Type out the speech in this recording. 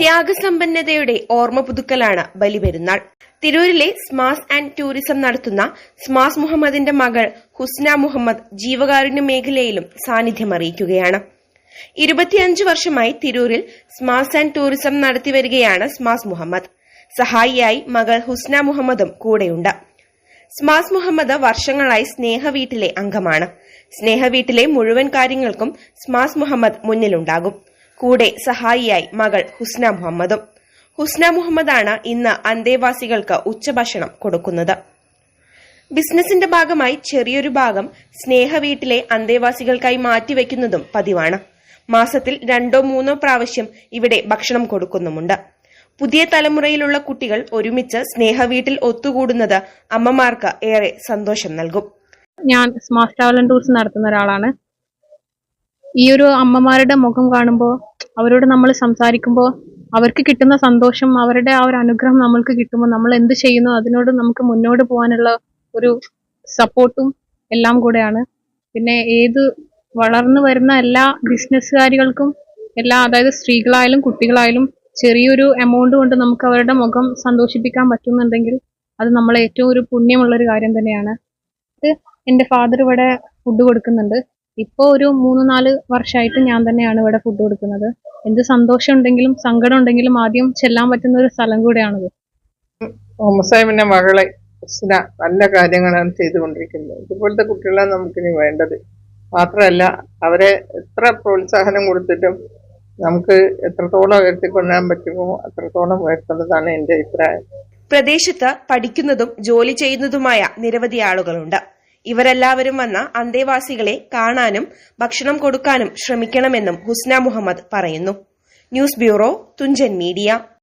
ത്യാഗസമ്പന്നതയുടെ ഓർമ്മ പുതുക്കലാണ് ബലിപെരുന്നാൾ. തിരൂരിലെ സ്മാസ് ആൻഡ് ടൂറിസം നടത്തുന്ന സ്മാസ് മുഹമ്മദിന്റെ മകൾ ഹുസ്ന മുഹമ്മദ് ജീവകാരുണ്യ മേഖലയിലും സാന്നിധ്യമറിയിക്കുകയാണ്. ഇരുപത്തിയഞ്ച് വർഷമായി തിരൂരിൽ സ്മാസ് ആൻഡ് ടൂറിസം നടത്തിവരികയാണ് സ്മാസ് മുഹമ്മദ്. സഹായിയായി മകൾ ഹുസ്ന മുഹമ്മദും കൂടെയുണ്ട്. സ്മാസ് മുഹമ്മദ് വർഷങ്ങളായി സ്നേഹവീട്ടിലെ അംഗമാണ്. സ്നേഹവീട്ടിലെ മുഴുവൻ കാര്യങ്ങൾക്കും സ്മാസ് മുഹമ്മദ് മുന്നിലുണ്ടാകും. കൂടെ സഹായിയായി മകൾ ഹുസ്ന മുഹമ്മദും. ഹുസ്ന മുഹമ്മദാണ് ഇന്ന് അന്തേവാസികൾക്ക് ഉച്ചഭക്ഷണം കൊടുക്കുന്നത്. ബിസിനസിന്റെ ഭാഗമായി ചെറിയൊരു ഭാഗം സ്നേഹ വീട്ടിലെ അന്തേവാസികൾക്കായി മാറ്റിവെക്കുന്നതും പതിവാണ്. മാസത്തിൽ രണ്ടോ മൂന്നോ പ്രാവശ്യം ഇവിടെ ഭക്ഷണം കൊടുക്കുന്നുമുണ്ട്. പുതിയ തലമുറയിലുള്ള കുട്ടികൾ ഒരുമിച്ച് സ്നേഹ വീട്ടിൽ ഒത്തുകൂടുന്നത് അമ്മമാർക്ക് ഏറെ സന്തോഷം നൽകും. ഞാൻ സ്മാർട്ട് ട്രാവൽ ടൂർസ് നടത്തുന്ന ഒരാളാണ്. ഈ ഒരു അമ്മമാരുടെ മുഖം കാണുമ്പോൾ അവരോട് നമ്മൾ സംസാരിക്കുമ്പോൾ അവർക്ക് കിട്ടുന്ന സന്തോഷം അവരുടെ ആ ഒരു അനുഗ്രഹം നമ്മൾക്ക് കിട്ടുമ്പോൾ നമ്മൾ എന്ത് ചെയ്യുന്നു അതിനോട് നമുക്ക് മുന്നോട്ട് പോകാനുള്ള ഒരു സപ്പോർട്ടും എല്ലാം കൂടെയാണ്. പിന്നെ ഏത് വളർന്നു വരുന്ന എല്ലാ ബിസിനസ്സുകാരികൾക്കും എല്ലാ അതായത് സ്ത്രീകളായാലും കുട്ടികളായാലും ചെറിയൊരു എമൗണ്ട് കൊണ്ട് നമുക്ക് അവരുടെ മുഖം സന്തോഷിപ്പിക്കാൻ പറ്റുന്നുണ്ടെങ്കിൽ അത് നമ്മളെ ഏറ്റവും ഒരു പുണ്യമുള്ള ഒരു കാര്യം തന്നെയാണ്. എന്റെ ഫാദർ ഇവിടെ ഫുഡ് കൊടുക്കുന്നുണ്ട്. ഇപ്പോൾ ഒരു മൂന്ന് നാല് വർഷമായിട്ട് ഞാൻ തന്നെയാണ് ഇവിടെ ഫുഡ് കൊടുക്കുന്നത്. എന്ത് സന്തോഷം ഉണ്ടെങ്കിലും സങ്കടം ഉണ്ടെങ്കിലും ആദ്യം ചെല്ലാൻ പറ്റുന്ന ഒരു സ്ഥലം കൂടെയാണിത്. ഹോമസാഹിബിന്റെ മകളെ കൃഷ്ണ നല്ല കാര്യങ്ങളാണ് ചെയ്തുകൊണ്ടിരിക്കുന്നത്. ഇതുപോലത്തെ കുട്ടികളാണ് നമുക്കിനി വേണ്ടത്. മാത്രമല്ല അവരെ എത്ര പ്രോത്സാഹനം കൊടുത്തിട്ടും നമുക്ക് എത്രത്തോളം ഉയർത്തിക്കൊണ്ടുവരാൻ പറ്റുമോ അത്രത്തോളം ഉയർത്തേണ്ടതാണ് എന്റെ അഭിപ്രായം. പ്രദേശത്ത് പഠിക്കുന്നതും ജോലി ചെയ്യുന്നതുമായ നിരവധി ആളുകളുണ്ട്. ഇവരെല്ലാവരും വന്ന അന്തേവാസികളെ കാണാനും ഭക്ഷണം കൊടുക്കാനും ശ്രമിക്കണമെന്നും ഹുസ്ന മുഹമ്മദ് പറയുന്നു. News bureau Thunchan media.